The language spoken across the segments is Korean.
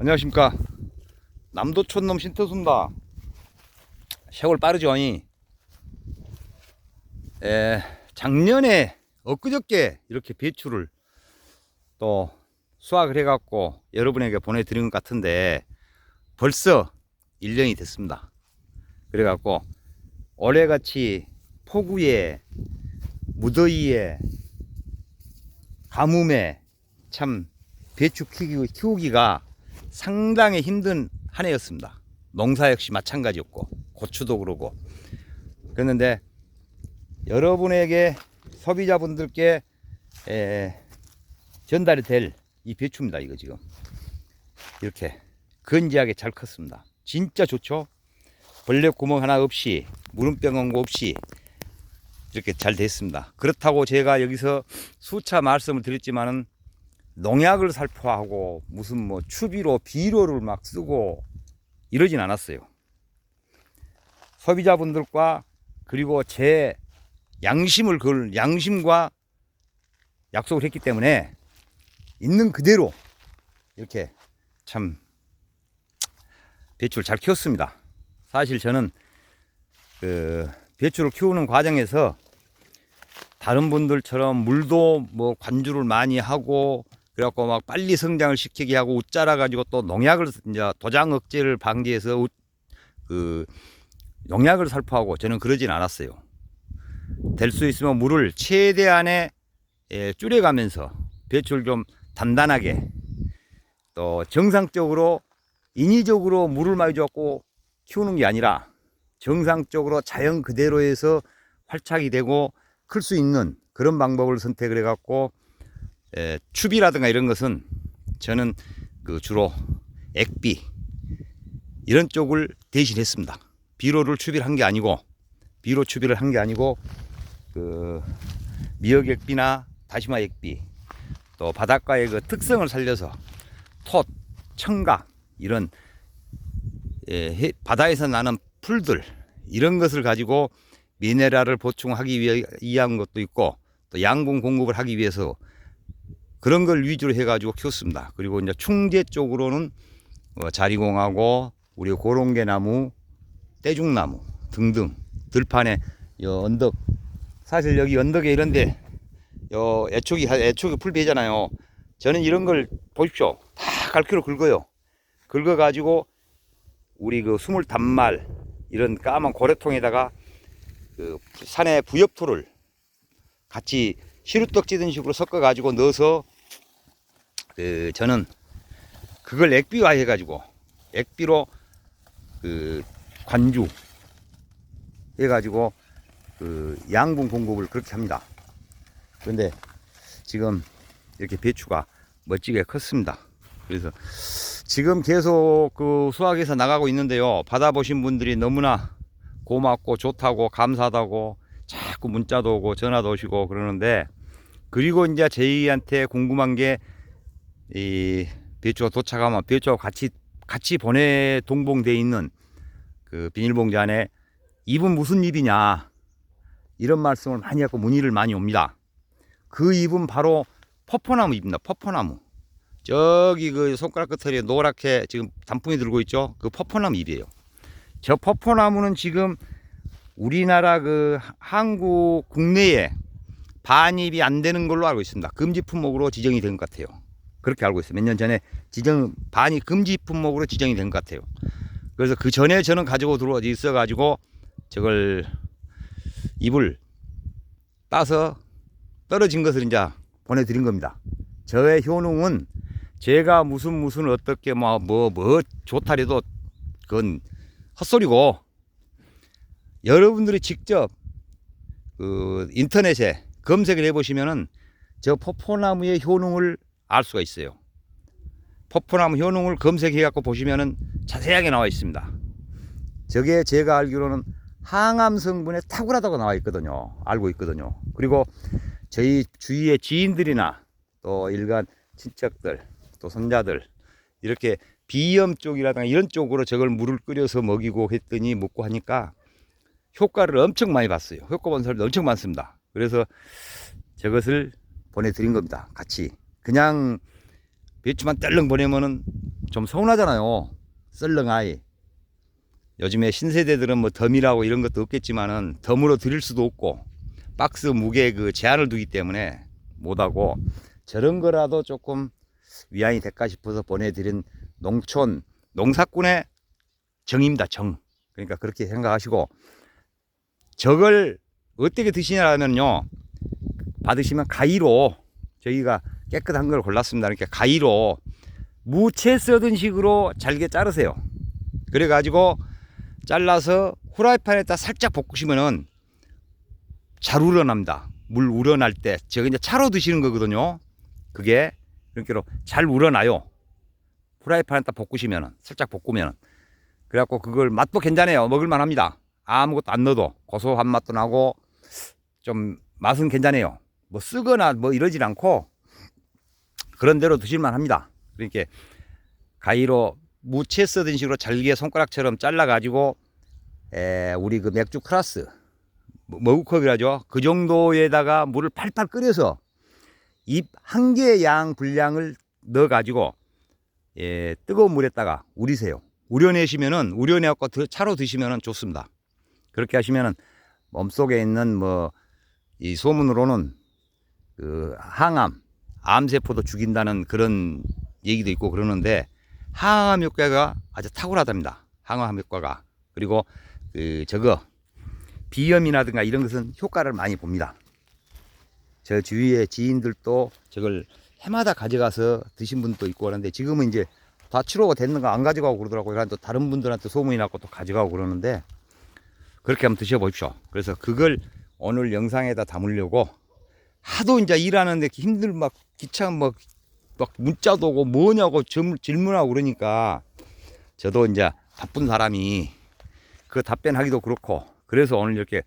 안녕하십니까. 남도촌놈 신터수입니다. 세월 빠르죠 이 에, 작년에 엊그저께 이렇게 배추를 또 수확을 해갖고 여러분에게 보내드린 것 같은데 벌써 1년이 됐습니다. 그래갖고 올해같이 폭우에 무더위에 가뭄에 참 배추 키우기, 키우기가 상당히 힘든 한 해였습니다. 농사 역시 마찬가지였고 고추도 그러고 그랬는데 여러분에게 소비자분들께 에, 전달이 될 이 배추입니다. 이거 지금 이렇게 건지하게 잘 컸습니다. 진짜 좋죠? 벌레 구멍 하나 없이 물음병 온거 없이 이렇게 잘 됐습니다. 그렇다고 제가 여기서 수차 말씀을 드렸지만은 농약을 살포하고 무슨 뭐 추비로 비료를 막 쓰고 이러진 않았어요. 소비자분들과 그리고 제 양심을 걸 양심과 약속을 했기 때문에 있는 그대로 이렇게 참 배추를 잘 키웠습니다. 사실 저는 그 배추를 키우는 과정에서 다른 분들처럼 물도 뭐 관주를 많이 하고 그래갖고 막 빨리 성장을 시키게 하고 웃 자라 가지고 또 농약을 이제 도장 억제를 방지해서 웃- 그 농약을 살포하고 저는 그러진 않았어요. 될 수 있으면 물을 최대한의 예, 줄여가면서 배추를 좀 단단하게 또 정상적으로 인위적으로 물을 많이 줬고 키우는 게 아니라 정상적으로 자연 그대로에서 활착이 되고 클 수 있는 그런 방법을 선택을 해갖고 에, 추비라든가 이런 것은 저는 그 주로 액비 이런 쪽을 대신했습니다. 비료를 추비를 한 게 아니고 비료 추비를 한 게 아니고 그 미역 액비나 다시마 액비 또 바닷가의 그 특성을 살려서 톳, 청각 이런 예, 해- 바다에서 나는 풀들 이런 것을 가지고 미네랄을 보충하기 위한 것도 있고 또 양분 공급을 하기 위해서 그런 걸 위주로 해가지고 키웠습니다. 그리고 이제 충제 쪽으로는 어, 자리공하고 우리 고롱개나무, 떼죽나무 등등 들판에 요 언덕 사실 여기 언덕에 이런데 요 애초기 애초기 풀배잖아요. 저는 이런 걸 보십시오. 다 갈퀴로 긁어요. 긁어 가지고 우리 그 스물 단말 이런 까만 고래통에다가 그 산의 부엽토를 같이 시루떡 찌든 식으로 섞어 가지고 넣어서 그 저는 그걸 액비화 해 가지고 액비로 그 관주 해 가지고 그 양분 공급을 그렇게 합니다. 그런데 지금 이렇게 배추가 멋지게 컸습니다. 그래서 지금 계속 그 수확해서 나가고 있는데요. 받아보신 분들이 너무나 고맙고 좋다고 감사하다고 자꾸 문자도 오고 전화도 오시고 그러는데 그리고 이제 저희한테 궁금한 게 이 배추가 도착하면 배추하고 같이 같이 보내 동봉돼 있는 그 비닐봉지 안에 잎은 무슨 잎이냐 이런 말씀을 많이 하고 문의를 많이 옵니다. 그 잎은 바로 퍼퍼나무 잎입니다. 퍼퍼나무. 저기 그 손가락 끝에 노랗게 지금 단풍이 들고 있죠. 그 퍼퍼나무 잎이에요. 저 퍼퍼나무는 지금 우리나라 그 한국 국내에 반입이 안 되는 걸로 알고 있습니다. 금지 품목으로 지정이 된 것 같아요. 그렇게 알고 있어요. 몇 년 전에 지정 반입 금지 품목으로 지정이 된 것 같아요. 그래서 그 전에 저는 가지고 들어와 있어 가지고 저걸 잎을 따서 떨어진 것을 이제 보내드린 겁니다. 저의 효능은 제가 무슨 무슨 어떻게 뭐 뭐뭐 좋다래도 그건 헛소리고 여러분들이 직접 그 인터넷에 검색을 해보시면은 저 포포나무의 효능을 알 수가 있어요. 포포나무 효능을 검색해 갖고 보시면은 자세하게 나와 있습니다. 저게 제가 알기로는 항암 성분에 탁월하다고 나와 있거든요. 알고 있거든요. 그리고 저희 주위의 지인들이나 또 일간 친척들 또 손자들 이렇게 비염 쪽이라든가 이런 쪽으로 저걸 물을 끓여서 먹이고 했더니 먹고 하니까 효과를 엄청 많이 봤어요. 효과 본 사람도 엄청 많습니다. 그래서 저것을 보내드린 겁니다. 같이. 그냥 배추만 떨렁 보내면은 좀 서운하잖아요. 썰렁 아이. 요즘에 신세대들은 뭐 덤이라고 이런 것도 없겠지만은 덤으로 드릴 수도 없고 박스 무게 그 제한을 두기 때문에 못하고 저런 거라도 조금 위안이 될까 싶어서 보내드린 농촌 농사꾼의 정입니다 정 그러니까 그렇게 생각하시고 저걸 어떻게 드시냐면요 받으시면 가위로 저희가 깨끗한 걸 골랐습니다 그러니까 가위로 무채 써든 식으로 잘게 자르세요 그래 가지고 잘라서 후라이팬에다 살짝 볶으시면은 잘 우러납니다. 물 우러날 때 제가 이제 차로 드시는 거거든요. 그게 이렇게로 잘 우러나요. 후라이팬에다 볶으시면은 살짝 볶으면은 그래갖고 그걸 맛도 괜찮아요. 먹을만 합니다. 아무것도 안 넣어도 고소한 맛도 나고 좀 맛은 괜찮아요. 뭐 쓰거나 뭐 이러진 않고 그런 대로 드실만 합니다. 그러니까 가위로 무채 쓰던 식으로 잘게 손가락처럼 잘라 가지고 에 우리 그 맥주 클라스 머그컵이라죠. 그 정도에다가 물을 팔팔 끓여서 입한 개의 양 분량을 넣어 가지고 예, 뜨거운 물에다가 우리세요. 우려내시면은 우려내갖고 드- 차로 드시면은 좋습니다. 그렇게 하시면은 몸속에 있는 뭐 이 소문으로는 그 항암, 암세포도 죽인다는 그런 얘기도 있고 그러는데 항암 효과가 아주 탁월하답니다. 항암 효과가. 그리고 그 저거 비염이라든가 이런 것은 효과를 많이 봅니다. 저 주위에 지인들도 저걸 해마다 가져가서 드신 분도 있고 그러는데 지금은 이제 다 치료가 됐는 거안 가져가고 그러더라고요. 또 다른 분들한테 소문이 났고 또 가져가고 그러는데 그렇게 한번 드셔보십시오. 그래서 그걸 오늘 영상에다 담으려고 하도 이제 일하는데 힘들 막 기차 막, 막 문자도 오고 뭐냐고 질- 질문하고 그러니까 저도 이제 바쁜 사람이 그 답변하기도 그렇고 그래서 오늘 이렇게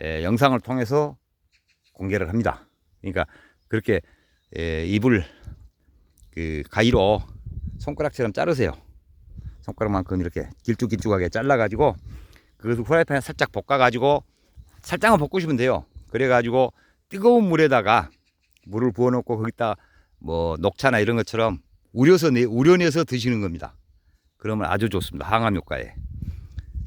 에, 영상을 통해서 공개를 합니다. 그러니까 그렇게 에, 입을 그 가위로 손가락처럼 자르세요. 손가락만큼 이렇게 길쭉길쭉하게 잘라가지고 그것을 후라이팬에 살짝 볶아가지고 살짝만 볶으시면 돼요. 그래가지고 뜨거운 물에다가 물을 부어놓고 거기다 뭐 녹차나 이런 것처럼 우려서 내, 우려내서 드시는 겁니다. 그러면 아주 좋습니다. 항암 효과에.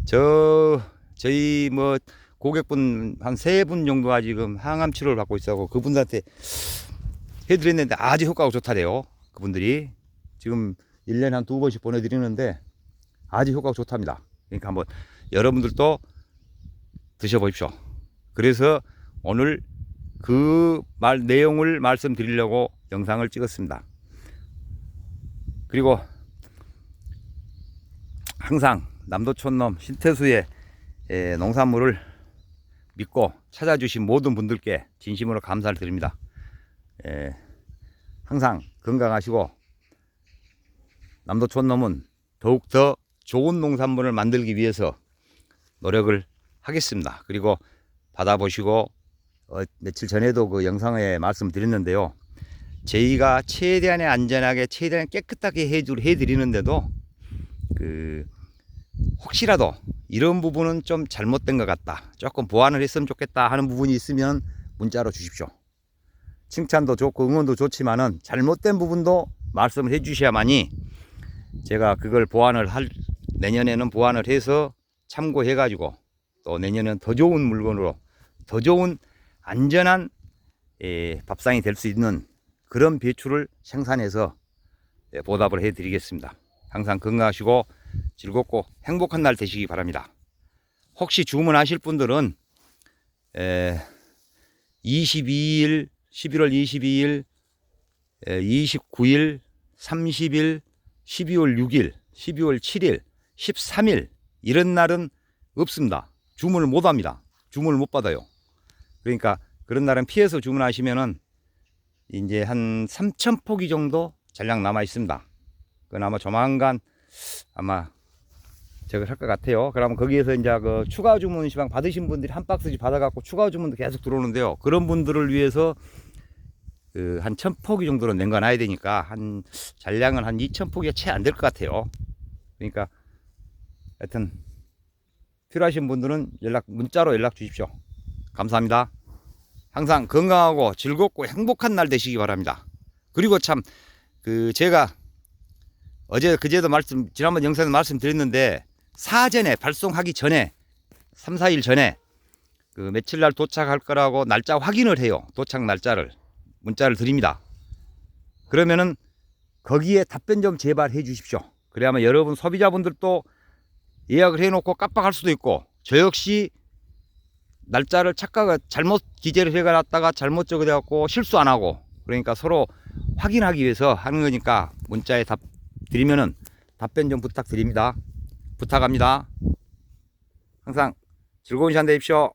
저 저희 뭐 고객분 한 세 분 정도가 지금 항암 치료를 받고 있어서 그분들한테 해드렸는데 아주 효과가 좋다래요. 그분들이 지금 1년에 한 두 번씩 보내드리는데 아주 효과가 좋답니다. 그러니까 한번 여러분들도 드셔보십시오. 그래서 오늘 그 말 내용을 말씀드리려고 영상을 찍었습니다. 그리고 항상 남도촌놈 신태수의 에, 농산물을 믿고 찾아주신 모든 분들께 진심으로 감사를 드립니다. 에, 항상 건강하시고 남도촌놈은 더욱 더 좋은 농산물을 만들기 위해서 노력을 하겠습니다. 그리고 받아보시고 어, 며칠 전에도 그 영상에 말씀드렸는데요. 저희가 최대한의 안전하게 최대한 깨끗하게 해드리는데도 그 혹시라도 이런 부분은 좀 잘못된 것 같다. 조금 보완을 했으면 좋겠다 하는 부분이 있으면 문자로 주십시오. 칭찬도 좋고 응원도 좋지만은 잘못된 부분도 말씀을 해주셔야만이 제가 그걸 보완을 할 내년에는 보완을 해서 참고해 가지고 또 내년에는 더 좋은 물건으로 더 좋은 안전한 예, 밥상이 될 수 있는 그런 배추를 생산해서 예, 보답을 해 드리겠습니다. 항상 건강하시고 즐겁고 행복한 날 되시기 바랍니다. 혹시 주문하실 분들은 에, 22일, 11월 22일, 에, 29일, 30일, 12월 6일, 12월 7일, 13일 이런 날은 없습니다. 주문을 못 합니다. 주문을 못 받아요. 그러니까 그런 날은 피해서 주문하시면은 이제 한 3천 포기 정도 잔량 남아 있습니다. 그건 아마 조만간 아마 저걸 할 것 같아요. 그러면 거기에서 이제 그 추가 주문 시방 받으신 분들이 한 박스씩 받아갖고 추가 주문도 계속 들어오는데요. 그런 분들을 위해서 그 한 천 포기 정도는 냉겨놔야 되니까 한 잔량은 한 2천 포기가 채 안 될 것 같아요. 그러니까 하여튼 필요하신 분들은 연락 문자로 연락 주십시오. 감사합니다. 항상 건강하고 즐겁고 행복한 날 되시기 바랍니다. 그리고 참 그 제가 어제 그제도 말씀 지난번 영상에 말씀드렸는데 사전에 발송하기 전에 3, 4일 전에 그 며칠 날 도착할 거라고 날짜 확인을 해요. 도착 날짜를 문자를 드립니다. 그러면은 거기에 답변 좀 제발 해 주십시오. 그래야만 여러분 소비자분들도 예약을 해 놓고 깜빡할 수도 있고 저 역시 날짜를 착각 잘못 기재를 해 놨다가 잘못 적어 갖고 실수 안 하고 그러니까 서로 확인하기 위해서 하는 거니까 문자에 답 드리면은 답변 좀 부탁드립니다. 부탁합니다. 항상 즐거운 시간 되십시오.